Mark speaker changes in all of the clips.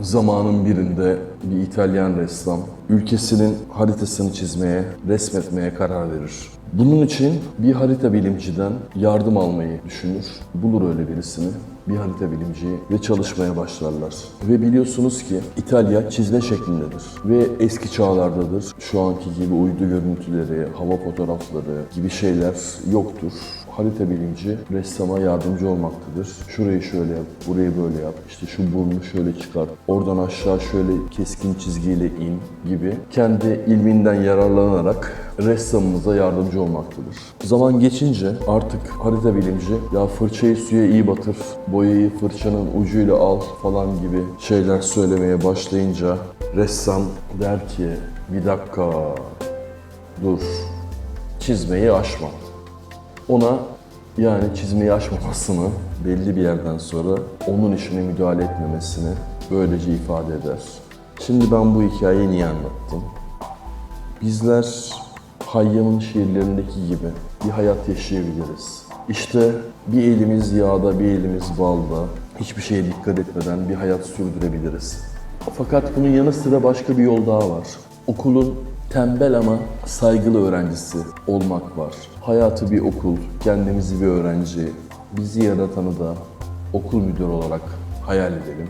Speaker 1: zamanın birinde bir İtalyan ressam ülkesinin haritasını çizmeye, resmetmeye karar verir. Bunun için bir harita bilimciden yardım almayı düşünür. Bulur öyle birisini, bir harita bilimciyi ve çalışmaya başlarlar. Ve biliyorsunuz ki İtalya çizme şeklindedir ve eski çağlardadır. Şu anki gibi uydu görüntüleri, hava fotoğrafları gibi şeyler yoktur harita bilimci ressama yardımcı olmaktadır. Şurayı şöyle yap, burayı böyle yap, işte şu burnu şöyle çıkar, oradan aşağı şöyle keskin çizgiyle in gibi kendi ilminden yararlanarak ressamımıza yardımcı olmaktadır. Zaman geçince artık harita bilimci ya fırçayı suya iyi batır, boyayı fırçanın ucuyla al falan gibi şeyler söylemeye başlayınca ressam der ki bir dakika dur çizmeyi aşma ona yani çizmeyi aşmamasını belli bir yerden sonra onun işine müdahale etmemesini böylece ifade eder. Şimdi ben bu hikayeyi niye anlattım? Bizler Hayyam'ın şiirlerindeki gibi bir hayat yaşayabiliriz. İşte bir elimiz yağda, bir elimiz balda, hiçbir şeye dikkat etmeden bir hayat sürdürebiliriz. Fakat bunun yanı sıra başka bir yol daha var. Okulun tembel ama saygılı öğrencisi olmak var. Hayatı bir okul, kendimizi bir öğrenci, bizi yaratanı da okul müdürü olarak hayal edelim.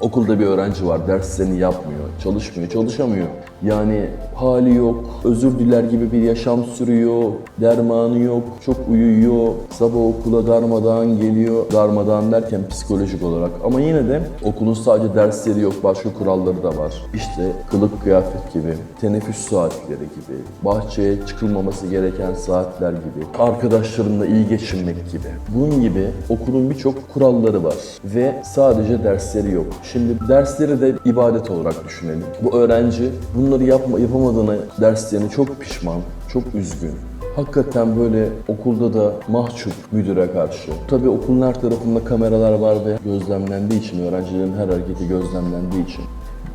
Speaker 1: Okulda bir öğrenci var, derslerini yapmıyor, çalışmıyor, çalışamıyor. Yani hali yok, özür diler gibi bir yaşam sürüyor, dermanı yok, çok uyuyor, sabah okula darmadan geliyor. Darmadan derken psikolojik olarak. Ama yine de okulun sadece dersleri yok, başka kuralları da var. İşte kılık kıyafet gibi, teneffüs saatleri gibi, bahçeye çıkılmaması gereken saatler gibi, arkadaşlarınla iyi geçinmek gibi. Bunun gibi okulun birçok kuralları var ve sadece dersleri yok. Şimdi dersleri de ibadet olarak düşünelim. Bu öğrenci bunları yapma, yapamadığına derslerini çok pişman, çok üzgün. Hakikaten böyle okulda da mahcup müdüre karşı. Tabii okulun her tarafında kameralar var ve gözlemlendiği için, öğrencilerin her hareketi gözlemlendiği için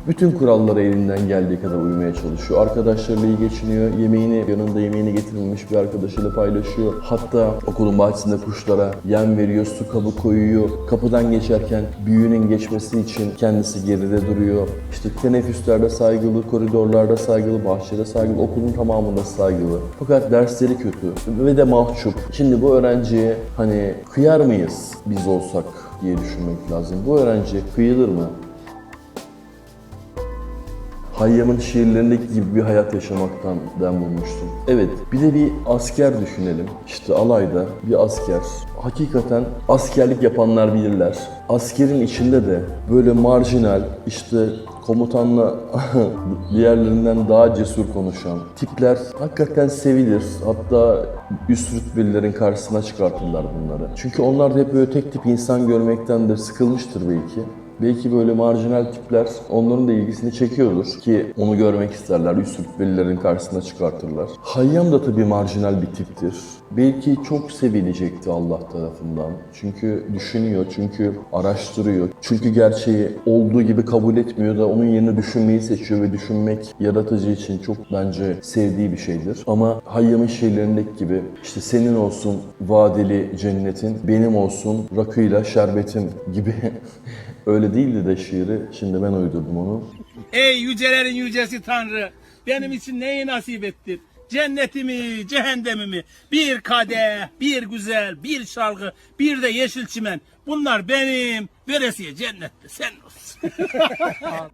Speaker 1: bütün kurallara elinden geldiği kadar uymaya çalışıyor. Arkadaşlarıyla iyi geçiniyor. Yemeğini, yanında yemeğini getirilmiş bir arkadaşıyla paylaşıyor. Hatta okulun bahçesinde kuşlara yem veriyor, su kabı koyuyor. Kapıdan geçerken büyüğünün geçmesi için kendisi geride duruyor. İşte teneffüslerde saygılı, koridorlarda saygılı, bahçede saygılı, okulun tamamında saygılı. Fakat dersleri kötü ve de mahcup. Şimdi bu öğrenciye hani kıyar mıyız biz olsak diye düşünmek lazım. Bu öğrenciye kıyılır mı? Hayyam'ın şiirlerindeki gibi bir hayat yaşamaktan dem bulmuştum. Evet, bir de bir asker düşünelim. İşte alayda bir asker. Hakikaten askerlik yapanlar bilirler. Askerin içinde de böyle marjinal, işte komutanla diğerlerinden daha cesur konuşan tipler hakikaten sevilir. Hatta üst rütbelilerin karşısına çıkartırlar bunları. Çünkü onlar da hep böyle tek tip insan görmekten de sıkılmıştır belki. Belki böyle marjinal tipler onların da ilgisini çekiyordur ki onu görmek isterler, üst rütbelilerin karşısına çıkartırlar. Hayyam da tabii marjinal bir tiptir. Belki çok sevilecekti Allah tarafından. Çünkü düşünüyor, çünkü araştırıyor. Çünkü gerçeği olduğu gibi kabul etmiyor da onun yerine düşünmeyi seçiyor ve düşünmek yaratıcı için çok bence sevdiği bir şeydir. Ama Hayyam'ın şiirlerindeki gibi işte senin olsun vadeli cennetin, benim olsun rakıyla şerbetin gibi Öyle değildi de şiiri. Şimdi ben uydurdum onu.
Speaker 2: Ey yücelerin yücesi Tanrı, benim için neyi nasip ettin? Cennetimi, cehennemimi, bir kadeh, bir güzel, bir şalgı, bir de yeşil çimen. Bunlar benim, veresiye cennette sen olsun.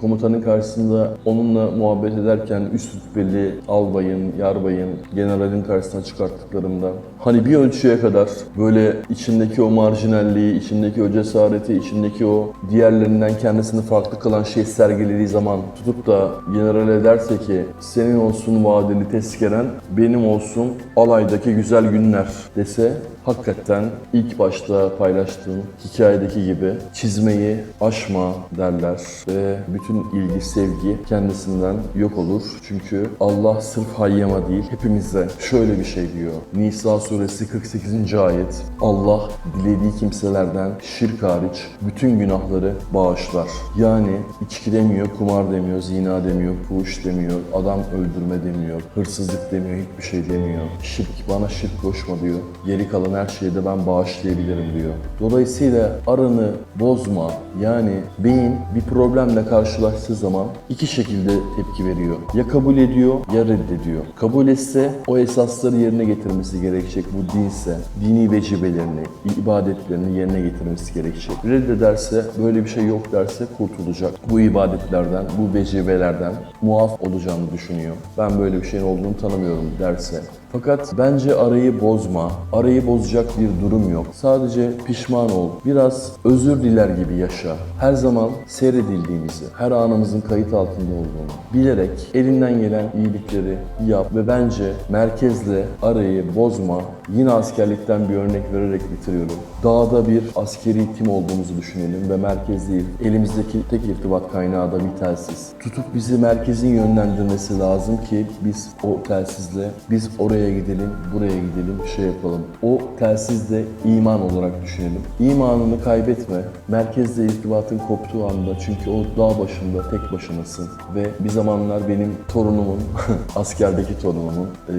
Speaker 1: Komutanın karşısında onunla muhabbet ederken üst rütbeli albayın, yarbayın, generalin karşısına çıkarttıklarımda hani bir ölçüye kadar böyle içindeki o marjinalliği, içindeki o cesareti, içindeki o diğerlerinden kendisini farklı kılan şey sergilediği zaman tutup da generale derse ki senin olsun vadeli tezkeren, benim olsun alaydaki güzel günler dese hakikaten ilk başta paylaştığım hikayedeki gibi çizmeyi aşma derler ve bütün ilgi, sevgi kendisinden yok olur. Çünkü Allah sırf Hayyam'a değil hepimize şöyle bir şey diyor. Nisa suresi 48. ayet Allah dilediği kimselerden şirk hariç bütün günahları bağışlar. Yani içki demiyor, kumar demiyor, zina demiyor, fuhuş demiyor, adam öldürme demiyor, hırsızlık demiyor, hiçbir şey demiyor. Şirk bana şirk koşma diyor. Geri kalan her şeyi de ben bağışlayabilirim diyor. Dolayısıyla aranı bozma. Yani beyin bir problemle karşılaştığı zaman iki şekilde tepki veriyor. Ya kabul ediyor ya reddediyor. Kabul etse o esasları yerine getirmesi gerekecek. Bu dinse dini vecibelerini, ibadetlerini yerine getirmesi gerekecek. Reddederse böyle bir şey yok derse kurtulacak. Bu ibadetlerden, bu vecibelerden muaf olacağını düşünüyor. Ben böyle bir şeyin olduğunu tanımıyorum derse fakat bence arayı bozma. Arayı bozacak bir durum yok. Sadece pişman ol. Biraz özür diler gibi yaşa. Her zaman seyredildiğimizi, her anımızın kayıt altında olduğunu bilerek elinden gelen iyilikleri yap ve bence merkezle arayı bozma. Yine askerlikten bir örnek vererek bitiriyorum. Dağda bir askeri tim olduğumuzu düşünelim ve merkez değil. Elimizdeki tek irtibat kaynağı da bir telsiz. Tutup bizi merkezin yönlendirmesi lazım ki biz o telsizle biz oraya gidelim, buraya gidelim, şey yapalım. O telsizde iman olarak düşünelim. İmanını kaybetme. Merkezle irtibatın koptuğu anda çünkü o dağ başında tek başınasın ve bir zamanlar benim torunumun, askerdeki torunumun, eee,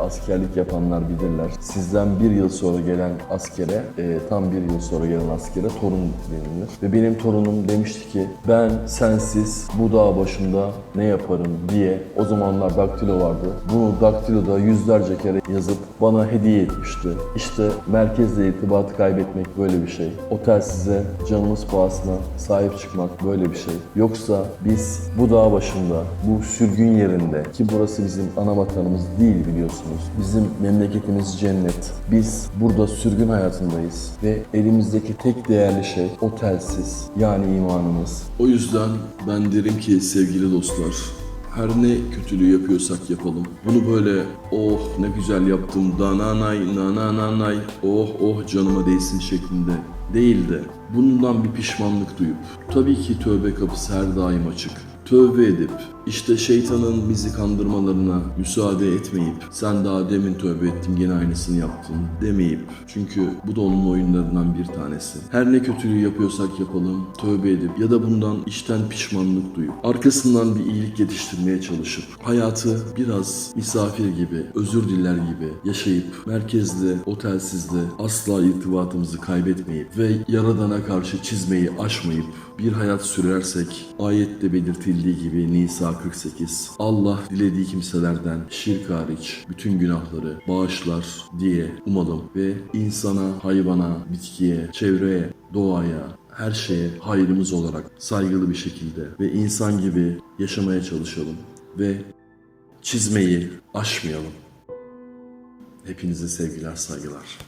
Speaker 1: askerlik yapanlar bilirler. Sizden bir yıl sonra gelen askere, eee, tam bir yıl sonra gelen askere torun denilir. Ve benim torunum demişti ki ben sensiz bu dağ başında ne yaparım diye o zamanlar daktilo vardı. Bunu daktiloda yüzlerce kere yazıp bana hediye etmişti. İşte merkezle irtibatı kaybetmek böyle bir şey. O telsize canımız pahasına sahip çıkmak böyle bir şey. Yoksa biz bu dağ başında, bu sürgün yerinde ki burası bizim ana vatanımız değil biliyorsunuz. Bizim memleketimiz cennet. Biz burada sürgün hayatındayız ve elimizdeki tek değerli şey o telsiz yani imanımız. O yüzden ben derim ki sevgili dostlar her ne kötülüğü yapıyorsak yapalım. Bunu böyle oh ne güzel yaptım dananay nananay oh oh canıma değsin şeklinde değil de bundan bir pişmanlık duyup tabii ki tövbe kapısı her daim açık. Tövbe edip işte şeytanın bizi kandırmalarına müsaade etmeyip sen daha demin tövbe ettim gene aynısını yaptın demeyip çünkü bu da onun oyunlarından bir tanesi. Her ne kötülüğü yapıyorsak yapalım tövbe edip ya da bundan içten pişmanlık duyup arkasından bir iyilik yetiştirmeye çalışıp hayatı biraz misafir gibi özür diler gibi yaşayıp merkezde otelsizde asla irtibatımızı kaybetmeyip ve yaradana karşı çizmeyi aşmayıp bir hayat sürersek ayette belirtildiği gibi Nisa 48 Allah dilediği kimselerden şirk hariç bütün günahları bağışlar diye umalım ve insana, hayvana, bitkiye, çevreye, doğaya her şeye hayrımız olarak saygılı bir şekilde ve insan gibi yaşamaya çalışalım ve çizmeyi aşmayalım. Hepinize sevgiler, saygılar.